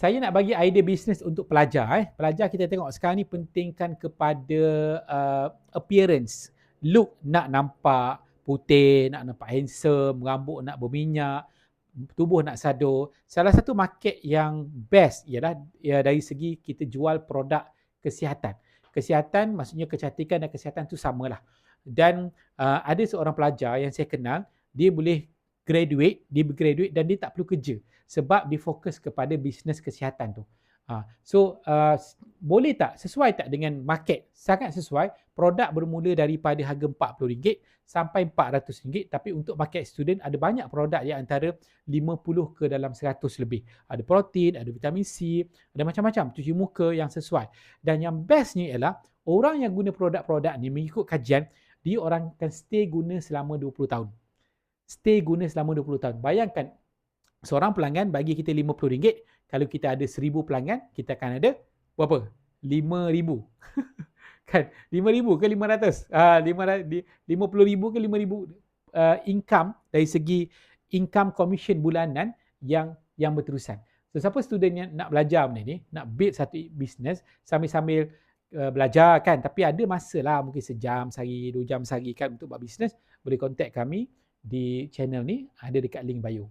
saya nak bagi idea bisnes untuk pelajar eh. Pelajar kita tengok sekarang ni pentingkan kepada uh, appearance. Look nak nampak putih, nak nampak handsome, rambut nak berminyak, tubuh nak sado. Salah satu market yang best ialah ya, dari segi kita jual produk kesihatan. Kesihatan maksudnya kecantikan dan kesihatan tu samalah. Dan uh, ada seorang pelajar yang saya kenal, dia boleh graduate, dia bergraduate dan dia tak perlu kerja sebab dia fokus kepada bisnes kesihatan tu. Ha, so uh, boleh tak sesuai tak dengan market? Sangat sesuai. Produk bermula daripada harga RM40 sampai RM400 tapi untuk market student ada banyak produk yang antara 50 ke dalam 100 lebih. Ada protein, ada vitamin C, ada macam-macam cuci muka yang sesuai. Dan yang bestnya ialah orang yang guna produk-produk ni mengikut kajian dia orang akan stay guna selama 20 tahun stay guna selama 20 tahun. Bayangkan seorang pelanggan bagi kita RM50. Kalau kita ada 1000 pelanggan, kita akan ada berapa? 5000. kan? 5000 ke 500? Ah uh, 50000 ke 5000 uh, income dari segi income commission bulanan yang yang berterusan. So siapa student yang nak belajar benda ni, nak build satu business sambil-sambil uh, belajar kan, tapi ada masa lah mungkin sejam sehari, dua jam sehari kan untuk buat business, boleh contact kami di channel ni ada dekat link bio.